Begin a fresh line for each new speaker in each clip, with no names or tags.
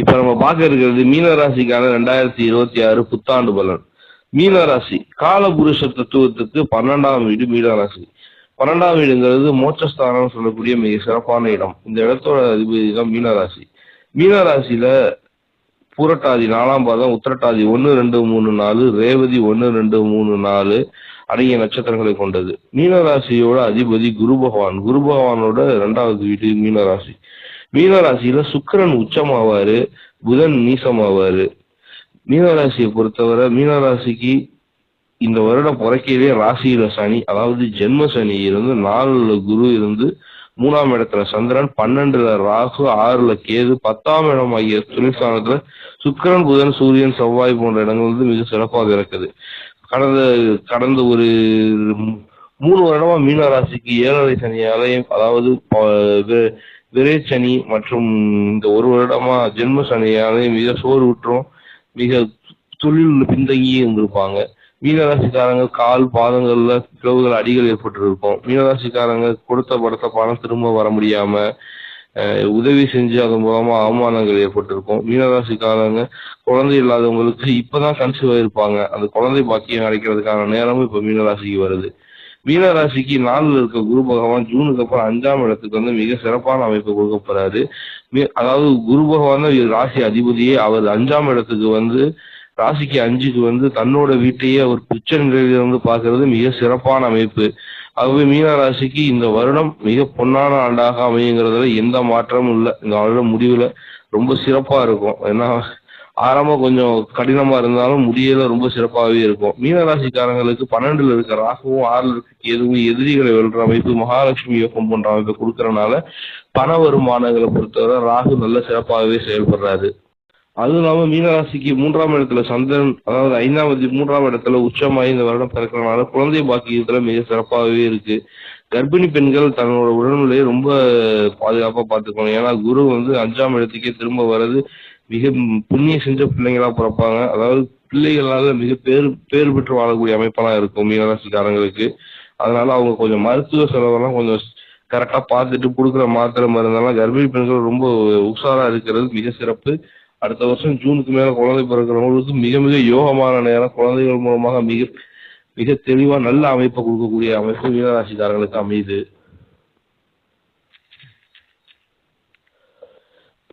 இப்ப நம்ம பார்க்க இருக்கிறது மீனராசிக்கான ரெண்டாயிரத்தி இருபத்தி ஆறு புத்தாண்டு பலன். மீனராசி காலபுருஷ தத்துவத்துக்கு பன்னெண்டாம் வீடு மீனராசி. பன்னெண்டாம் வீடுங்கிறது மோட்சஸ்தானம் சொல்லக்கூடிய மிக சிறப்பான இடம். இந்த இடத்தோட அதிபதி தான் மீனராசி. மீனராசியில பூரட்டாதி நாலாம் பாதம் உத்திரட்டாதி ஒன்னு ரெண்டு மூணு நாலு ரேவதி ஒன்னு ரெண்டு மூணு நாலு அடங்கிய நட்சத்திரங்களை கொண்டது. மீனராசியோட அதிபதி குரு பகவான். குரு பகவானோட இரண்டாவது வீடு மீனராசி. மீனராசியில சுக்கரன் சுக்கிரன் உச்சமாவாரு புதன் நீசமாவாரு. மீனராசியை பொறுத்தவரை மீனராசிக்கு இந்த வருடம் பிறக்கையிலே ராசியில சனி அதாவது ஜென்ம சனி இருந்து நாலுல குரு இருந்து மூணாம் இடத்துல சந்திரன் பன்னெண்டுல ராகு ஆறுல கேது பத்தாம் இடம் ஆகிய துணைஸ்தானத்துல சுக்கிரன் புதன் சூரியன் செவ்வாய் போன்ற இடங்கள் வந்து மிக சிறப்பாக இருக்குது. கடந்த கடந்த ஒரு மூணு வருடமா மீன ராசிக்கு ஏழரை சனியாலையும் அதாவது ப- சனி விரைச்சனி மற்றும் இந்த ஒரு வருடமா ஜென்ம சனியாலையும் மிக சோறு விட்டுரும் மிக தொழில் பின்தங்கியே இருந்திருப்பாங்க. மீனராசிக்காரங்க கால் பாதங்கள்ல பிளவுகள் அடிகள் ஏற்பட்டு இருக்கும் மீனராசிக்காரங்க கொடுத்த படத்த பணம் திரும்ப வர முடியாம உதவி செஞ்சு அதன் மூலமா அவமானங்கள் ஏற்பட்டிருக்கும். மீனராசிக்காரங்க குழந்தை இல்லாதவங்களுக்கு இப்பதான் கன்சீவ் ஆயிருப்பாங்க. அந்த குழந்தை பாக்கியம் அடைக்கிறதுக்கான நேரமும் இப்ப மீனராசிக்கு வருது. மீனராசிக்கு நாளில் இருக்க குரு பகவான் ஜூனுக்கு அப்புறம் அஞ்சாம் இடத்துக்கு வந்து மிக சிறப்பான அமைப்பு கொடுக்க போறாரு. மீ- அதாவது குரு பகவான் தான் ராசி அதிபதியே. அவர் அஞ்சாம் இடத்துக்கு வந்து ராசிக்கு அஞ்சுக்கு வந்து தன்னோட வீட்டையே அவர் உச்ச நிலையிலிருந்து பார்க்கறது மிக சிறப்பான அமைப்பு. ஆகவே மீன ராசிக்கு இந்த வருடம் மிக பொன்னான ஆண்டாக அமையுங்கிறதுல எந்த மாற்றமும் இல்லை. இந்த வருடம் முடிவுல ரொம்ப சிறப்பா இருக்கும். ஏன்னா ஆரம்பம் கொஞ்சம் கடினமா இருந்தாலும் முடியல ரொம்ப சிறப்பாகவே இருக்கும். மீனராசிக்காரங்களுக்கு பன்னெண்டுல இருக்க ராகுவும் ஆறுல இருக்க கேதுவும் எதிரிகளை வெல்ற அமைப்பு மகாலட்சுமி யோகம் போன்ற அமைப்பை கொடுக்கறனால பண வருமானங்களை பொறுத்தவரை ராகு நல்ல சிறப்பாகவே செயல்படுறாரு. அதுவும் இல்லாம மீனராசிக்கு மூன்றாம் இடத்துல சந்திரன் அதாவது ஐந்தாம் தேதி மூன்றாம் இடத்துல உச்சமாகி இந்த வருடம் பிறக்கிறனால குழந்தை பாக்கியத்துல மிக சிறப்பாகவே இருக்கு. கர்ப்பிணி பெண்கள் தன்னோட உடல்நிலையை ரொம்ப பாதுகாப்பா பார்த்துக்கணும். ஏன்னா குரு வந்து அஞ்சாம் இடத்துக்கே திரும்ப வர்றது மிக புண்ணிய செஞ்ச பிள்ளைங்களா பிறப்பாங்க. அதாவது பிள்ளைகளால மிக பேர் பேர் பெற்று வாழக்கூடிய அமைப்பெல்லாம் இருக்கும் மீனராசிக்காரங்களுக்கு. அதனால அவங்க கொஞ்சம் மருத்துவ செலவெல்லாம் கொஞ்சம் கரெக்டா பார்த்துட்டு கொடுக்குற மாத்திரை மருந்தெல்லாம் கர்ப்பிணி பெண்கள் ரொம்ப உஷாரா இருக்கிறது மிக சிறப்பு. அடுத்த வருஷம் ஜூனுக்கு மேல குழந்தை பிறக்கிறவங்களுக்கு மிக மிக யோகமான நேரம். குழந்தைகள் மூலமாக மிக மிக தெளிவா நல்ல அமைப்பை கொடுக்கக்கூடிய அமைப்பு மீனராசிக்காரங்களுக்கு அமையுது.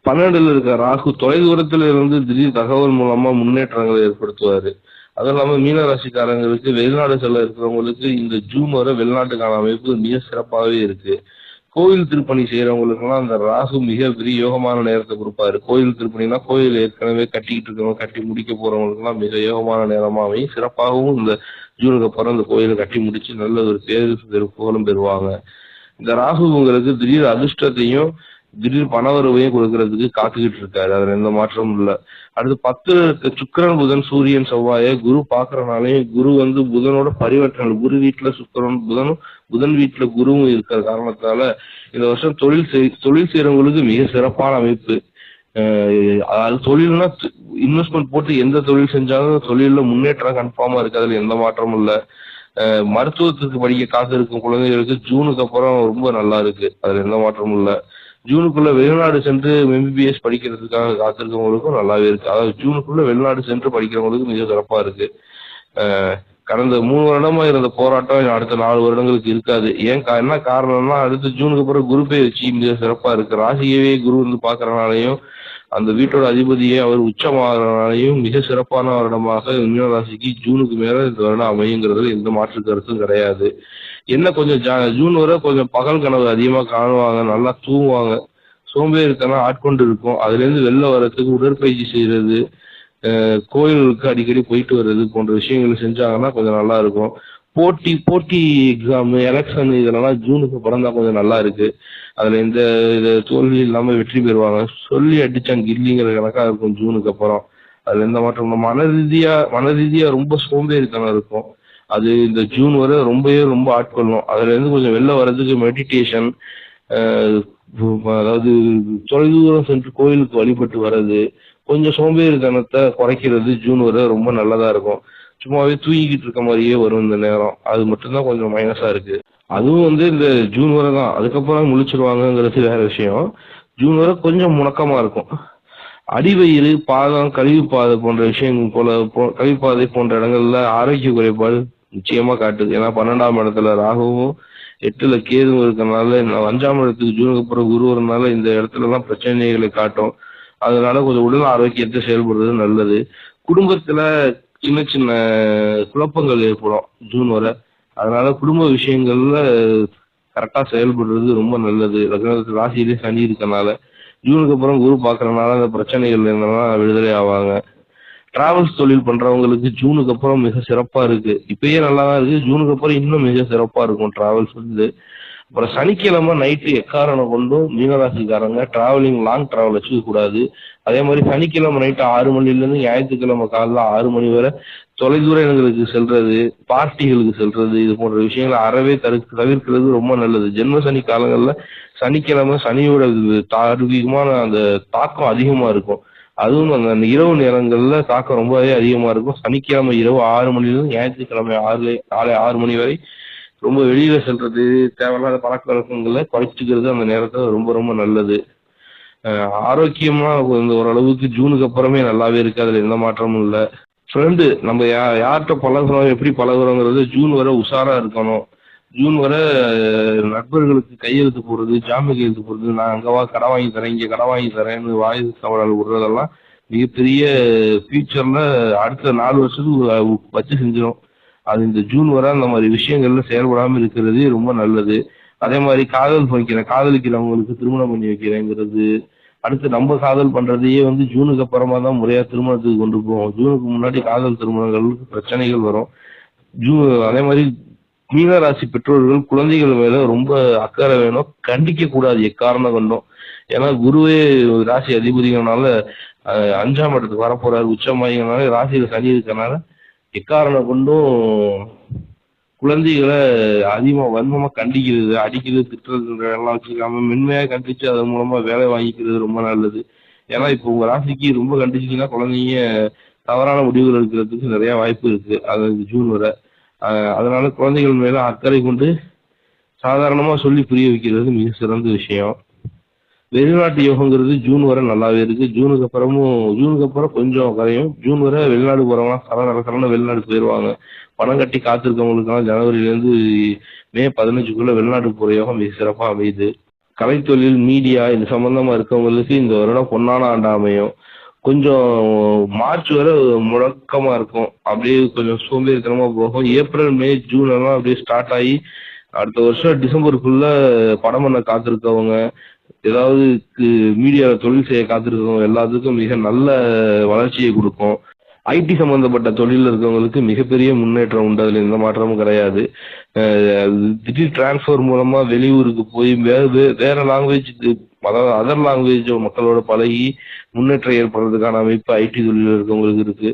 பன்னெண்டுல இருக்க ராகு தொலைதூரத்துல இருந்து திடீர் தகவல் மூலமா முன்னேற்றங்களை ஏற்படுத்துவாரு. அதுவும் இல்லாம மீனராசிக்காரங்களுக்கு வெளிநாடு செல்ல இருக்கிறவங்களுக்கு இந்த ஜூன் வரை வெளிநாட்டுக்கான அமைப்பு மிக சிறப்பாகவே இருக்கு. கோயில் திருப்பணி செய்யறவங்களுக்குலாம் அந்த ராகு மிக பெரிய யோகமான நேரத்தை கொடுப்பாரு. கோயில் திருப்பணினா கோயில் ஏற்கனவே கட்டிக்கிட்டு இருக்கவங்க கட்டி முடிக்க போறவங்களுக்குலாம் மிக யோகமான நேரமா அமையும். சிறப்பாகவும் இந்த ஜூனுக்கு அப்புறம் இந்த கோயிலை கட்டி முடிச்சு நல்ல ஒரு பேரு புகழும் பெறுவாங்க. இந்த ராகு உங்களுக்கு திடீர் அதிர்ஷ்டத்தையும் திடீர் பணவரவையும் கொடுக்கறதுக்கு காத்துக்கிட்டு இருக்காரு. அதுல எந்த மாற்றமும் இல்ல. அடுத்து பத்துல இருக்க சுக்கிரன் புதன் சூரியன் செவ்வாய குரு பாக்குறனாலையும் குரு வந்து புதனோட பரிவர்த்தனை. குரு வீட்டுல சுக்கிரன் புதனும் புதன் வீட்டுல குருவும் இருக்கிற காரணத்தால இந்த வருஷம் தொழில் செய் தொழில் செய்யறவங்களுக்கு மிக சிறப்பான அமைப்பு. அஹ் அதாவது தொழில்னா இன்வெஸ்ட்மெண்ட் போட்டு எந்த தொழில் செஞ்சாலும் தொழில்ல முன்னேற்றம் கன்ஃபார்மா இருக்கு. அதுல எந்த மாற்றமும் இல்ல. மருத்துவத்துக்கு படிக்க காத்திருக்கும் குழந்தைகளுக்கு ஜூனுக்கு அப்புறம் ரொம்ப நல்லா இருக்கு. அதுல எந்த மாற்றமும் இல்ல. ஜூனுக்குள்ள வெளிநாடு சென்று எம்பிபிஎஸ் படிக்கிறதுக்காக காத்திருக்கவங்களுக்கும் நல்லாவே இருக்கு. அதாவது ஜூனுக்குள்ள வெளிநாடு சென்று படிக்கிறவங்களுக்கு மிக சிறப்பா இருக்கு. கடந்த மூணு வருடமா இருந்த போராட்டம் அடுத்த நாலு வருடங்களுக்கு இருக்காது. ஏன் கா- என்ன காரணம்னா அடுத்து ஜூனுக்கு அப்புறம் குரு வச்சு மிக சிறப்பா இருக்கு. ராசியவே குரு வந்து பாக்குறனாலையும் அந்த வீட்டோட அதிபதியை அவர் உச்சமாகறனாலையும் மிக சிறப்பான வருடமாக மீனராசிக்கு ஜூனுக்கு மேல இந்த வருடம் அமையுங்கிறதுல எந்த மாற்று கருத்தும் கிடையாது. என்ன கொஞ்சம் ஜா- ஜூன் வரை கொஞ்சம் பகல் கனவு அதிகமா காணுவாங்க நல்லா தூங்குவாங்க. சோம்பேறித்தனம் ஆட்கொண்டு இருக்கும். அதுல இருந்து வெளில வர்றதுக்கு உடற்பயிற்சி செய்யறது கோயிலுக்கு அடிக்கடி போயிட்டு வர்றது போன்ற விஷயங்கள் செஞ்சாங்கன்னா கொஞ்சம் நல்லா இருக்கும். போட்டி போட்டி எக்ஸாம் எலெக்ஷன் இதெல்லாம் ஜூனுக்கு அப்புறம் தான் கொஞ்சம் நல்லா இருக்கு. அதுல எந்த தோல்வி இல்லாம வெற்றி பெறுவாங்க. சொல்லி அடிச்சாங்க கில்லிங்கிற கணக்கா இருக்கும் ஜூனுக்கு அப்புறம். அதுல எந்த மாற்றம்? மன ரீதியா மன ரீதியா ரொம்ப சோம்பேறித்தனம் இருக்கும். அது இந்த ஜூன் வரை ரொம்பவே ரொம்ப ஆட்கொள்ளும். அதுல இருந்து கொஞ்சம் வெளில வர்றதுக்கு மெடிடேஷன் அதாவது தொலைதூரம் சென்று கோயிலுக்கு வழிபட்டு வர்றது கொஞ்சம் சோம்பேறித்தனத்தை குறைக்கிறது ஜூன் வரை ரொம்ப நல்லதா இருக்கும். சும்மாவே தூங்கிக்கிட்டு இருக்க மாதிரியே வரும் இந்த நேரம். அது மட்டும்தான் கொஞ்சம் மைனஸா இருக்கு. அதுவும் வந்து இந்த ஜூன் வரை தான். அதுக்கப்புறம் முழிச்சிருவாங்கங்கிறது வேற விஷயம். ஜூன் வரை கொஞ்சம் முணக்கமா இருக்கும். அடிவயிறு பாதம் கழிவுப்பாதை போன்ற விஷயங்கள் போல போ- கழிவுப்பாதை போன்ற இடங்கள்ல ஆரோக்கிய குறைபாடு நிச்சயமா காட்டுது. ஏன்னா பன்னெண்டாம் இடத்துல ராகுவும் எட்டுல கேதுவும் இருக்கிறதுனால நான் அஞ்சாம் இடத்துக்கு ஜூனுக்கு அப்புறம் குரு வரனால இந்த இடத்துல எல்லாம் பிரச்சனைகளை காட்டும். அதனால கொஞ்சம் உடல் ஆரோக்கியத்தை செயல்படுறது நல்லது. குடும்பத்துல சின்ன சின்ன குழப்பங்கள் ஏற்படும் ஜூன் வரை. அதனால குடும்ப விஷயங்கள்ல கரெக்டா செயல்படுறது ரொம்ப நல்லது. லக்னத்துல ராசியிலே சனி இருக்கனால ஜூனுக்கு அப்புறம் குரு பாக்குறதுனால அந்த பிரச்சனைகள் என்னன்னா விடுதலை ஆவாங்க. டிராவல்ஸ் தொழில் பண்றவங்களுக்கு ஜூனுக்கு அப்புறம் மிக சிறப்பா இருக்கு. இப்பயே நல்லா தான் இருக்கு. ஜூனுக்கு அப்புறம் இன்னும் மிக சிறப்பா இருக்கும் டிராவல்ஸ் வந்து. அப்புறம் சனிக்கிழமை நைட்டு எக்காரணம் கொண்டும் மீனராசிக்காரங்க டிராவலிங் லாங் டிராவல் வச்சுக்க கூடாது அதே மாதிரி சனிக்கிழமை நைட்டு ஆறு மணிலேருந்து ஞாயிற்றுக்கிழமை காலைல ஆறு மணி வரை தொலைதூர இடங்களுக்கு செல்றது பார்ட்டிகளுக்கு செல்றது இது போன்ற விஷயங்களை அறவே தரு தவிர்க்கிறது ரொம்ப நல்லது. ஜென்ம சனி காலங்களில் சனிக்கிழமை சனியோட தார்மீகமான அந்த தாக்கம் அதிகமா இருக்கும். அதுவும் அந்த இரவு நேரங்கள்ல தாக்கம் ரொம்பவே அதிகமா இருக்கும். சனிக்கிழமை இரவு ஆறு மணிலிருந்து ஞாயிற்றுக்கிழமை ஆறு காலை ஆறு மணி வரை ரொம்ப வெளியில செல்றது தேவையில்லாத பழக்க வழக்கங்களை குறைச்சிக்கிறது அந்த நேரத்துல ரொம்ப ரொம்ப நல்லது. ஆரோக்கியமா இந்த ஓரளவுக்கு ஜூனுக்கு அப்புறமே நல்லாவே இருக்கு. அதுல எந்த மாற்றமும் இல்லை. ஃப்ரெண்டு நம்ம யா யார்கிட்ட பழகுறோம் எப்படி பழகுறோங்கிறது ஜூன் வரை உஷாரா இருக்கணும். ஜூன் வரை நண்பர்களுக்கு கையெழுத்து போடுறது ஜாமீன் கையெழுத்து போடுறது நான் அங்கவா கடை வாங்கி தரேன் இங்கே கடை வாங்கி தரேன்னு வாய் சவடால் விடுறதெல்லாம் மிகப்பெரிய ஃபியூச்சர்ல அடுத்த நாலு வருஷத்துக்கு வச்சு செஞ்சிடும் அது இந்த ஜூன் வரை அந்த மாதிரி விஷயங்கள்ல செயல்படாமல் இருக்கிறது ரொம்ப நல்லது. அதே மாதிரி காதல் வைக்கிறேன் காதலிக்கிறவங்களுக்கு திருமணம் பண்ணி வைக்கிறேங்கிறது. அடுத்து நம்ம காதல் பண்றதையே வந்து ஜூனுக்கு அப்புறமா தான் முறையா திருமணத்துக்கு கொண்டு போவோம். ஜூனுக்கு முன்னாடி காதல் திருமணங்களுக்கு பிரச்சனைகள் வரும். ஜூ அதே மாதிரி மீனராசி பெற்றோர்கள் குழந்தைகள் மேல ரொம்ப அக்கறை வேணும். கண்டிக்க கூடாது எக்காரணம் கொண்டும். ஏன்னா குருவே ராசி அதிபதிகள்னால அஞ்சாம் இடத்துக்கு வரப்போறாரு. உச்சமாயினால ராசியில சனி இருக்கனால எக்காரணம் கொண்டும் குழந்தைகளை அதிகமா வன்மமா கண்டிக்கிறது அடிக்கிறது திட்டுறது எல்லாம் வச்சுக்காம மென்மையா கண்டிச்சு அதன் மூலமா வேலை வாங்கிக்கிறது ரொம்ப நல்லது. ஏன்னா இப்போ உங்க ராசிக்கு ரொம்ப கண்டிச்சிங்கன்னா குழந்தைங்க தவறான முடிவுகள் எடுக்கிறதுக்கு நிறைய வாய்ப்பு இருக்கு. அது ஜூன் வரை. அதனால குழந்தைகள் மேல அக்கறை கொண்டு சாதாரணமா சொல்லி புரிய வைக்கிறது மிக சிறந்த விஷயம். வெளிநாட்டு யோகங்கிறது ஜூன் வரை நல்லாவே இருக்கு. ஜூனுக்கு அப்புறமும் ஜூனுக்கு அப்புறம் கொஞ்சம் கரையும் ஜூன் வரை வெளிநாடு போறவங்க சல நல வெளிநாடு போயிடுவாங்க பணம் கட்டி காத்திருக்கவங்களுக்கெல்லாம் ஜனவரில இருந்து மே பதினஞ்சுக்குள்ள வெளிநாட்டு போற யோகம் மிக சிறப்பா அமையுது. கலைத்தொழில் மீடியா இது சம்பந்தமா இருக்கவங்களுக்கு இந்த வருடம் பொன்னான ஆண்டு அமையும். கொஞ்சம் மார்ச் வரை முழக்கமா இருக்கும். அப்படியே கொஞ்சம் சோம்பேறித்தனமா போகும். ஏப்ரல் மே ஜூன் எல்லாம் அப்படியே ஸ்டார்ட் ஆகி அடுத்த வருஷம் டிசம்பருக்குள்ள படம் பண்ண காத்திருக்கவங்க ஏதாவது மீடியாவில் தொழில் செய்ய காத்திருக்கவங்க எல்லாத்துக்கும் மிக நல்ல வளர்ச்சியை கொடுக்கும். ஐடி சம்பந்தப்பட்ட தொழில் இருக்கவங்களுக்கு மிகப்பெரிய முன்னேற்றம் உண்டு. அதில் எந்த மாற்றமும் கிடையாது. திடீர் டிரான்ஸ்ஃபர் மூலமா வெளியூருக்கு போய் வேறு வேறு வேற லாங்குவேஜ் அதாவது அதர் லாங்குவேஜ் மக்களோட பழகி முன்னேற்றம் ஏற்படுறதுக்கான அமைப்பு ஐடி தொழில் இருக்கவங்களுக்கு இருக்கு.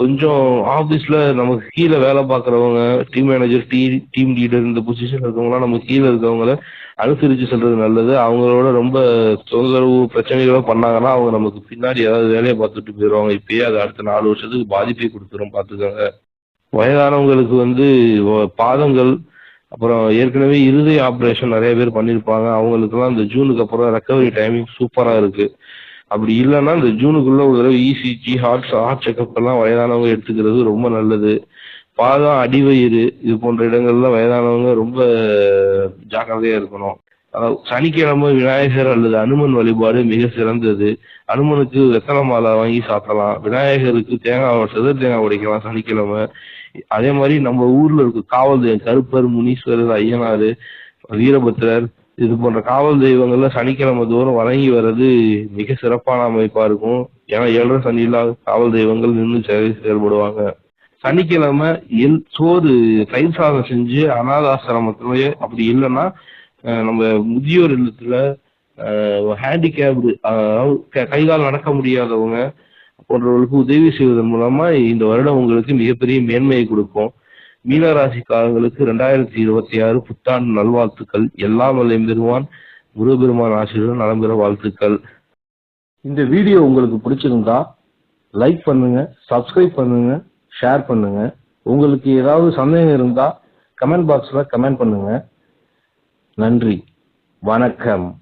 கொஞ்சம் ஆபீஸ்ல நமக்கு கீழே வேலை பார்க்குறவங்க team manager T team leader இந்த பொசிஷன் இருக்கவங்களாம் நமக்கு கீழே இருக்கவங்கள அனுசரிச்சு செல்றது நல்லது. அவங்களோட ரொம்ப தொந்தரவு பிரச்சனைகளும் பண்ணாங்கன்னா அவங்க நமக்கு பின்னாடி ஏதாவது வேலையை பார்த்துட்டு போயிடுவாங்க இப்பயே அது அடுத்த நாலு வருஷத்துக்கு பாதிப்பை கொடுத்துரும் பார்த்துக்கோங்க. வயதானவங்களுக்கு வந்து பாதங்கள் அப்புறம் ஏற்கனவே இருதய ஆப்ரேஷன் நிறைய பேர் பண்ணியிருப்பாங்க அவங்களுக்குலாம் இந்த ஜூனுக்கு அப்புறம் ரெக்கவரி டைமிங் சூப்பரா இருக்கு. அப்படி இல்லைன்னா இந்த ஜூனுக்குள்ள ஒரு தடவை இசிஜி ஹார்ட் ஹார்ட் செக்அப் எல்லாம் வயதானவங்க எடுத்துக்கிறது ரொம்ப நல்லது. பாதம் அடிவயிறு இது போன்ற இடங்கள்ல வயதானவங்க ரொம்ப ஜாக்கிரதையா இருக்கணும். அதாவது சனிக்கிழமை விநாயகர் அல்லது அனுமன் வழிபாடு மிக சிறந்தது. அனுமனுக்கு வெத்தலை மாலை வாங்கி சாப்பிடலாம். விநாயகருக்கு தேங்காய் செதர் தேங்காய் உடைக்கலாம் சனிக்கிழமை. அதே மாதிரி நம்ம ஊர்ல இருக்க காவல் தெய்வம் கருப்பர் முனீஸ்வரர் ஐயனாரு வீரபத்திரர் இது போன்ற காவல் தெய்வங்கள்ல சனிக்கிழமை தோறும் வணங்கி வர்றது மிக சிறப்பான அமைப்பா இருக்கும். ஏன்னா ஏழரை சனியில காவல் தெய்வங்கள் நின்று செயல்படுவாங்க. சனிக்கிழமை எல் சோறு தயிர் சாதம் செஞ்சு அனாதாசிரமத்திலேயே அப்படி இல்லைன்னா நம்ம முதியோர் இல்லத்துல ஹேண்டிகேப்டு கை கால் நடக்க முடியாதவங்க போன்றவர்களுக்கு உதவி செய்வதன் மூலமா இந்த வருடம் உங்களுக்கு மிகப்பெரிய மேன்மையை கொடுக்கும். மீனராசிக்காரங்களுக்கு ரெண்டாயிரத்தி இருபத்தி ஆறு புத்தாண்டு நல்வாழ்த்துக்கள். எல்லாம் வல்லையும் பெறுவான் முருகபெருமான் ஆசிரியர் நலம்பெற வாழ்த்துக்கள். இந்த வீடியோ உங்களுக்கு பிடிச்சிருந்தா லைக் பண்ணுங்க சப்ஸ்கிரைப் பண்ணுங்க. ஷேர் பண்ணுங்க. உங்களுக்கு ஏதாவது சந்தேகம் இருந்தா கமெண்ட் பாக்ஸ்ல கமெண்ட் பண்ணுங்க. நன்றி. வணக்கம்.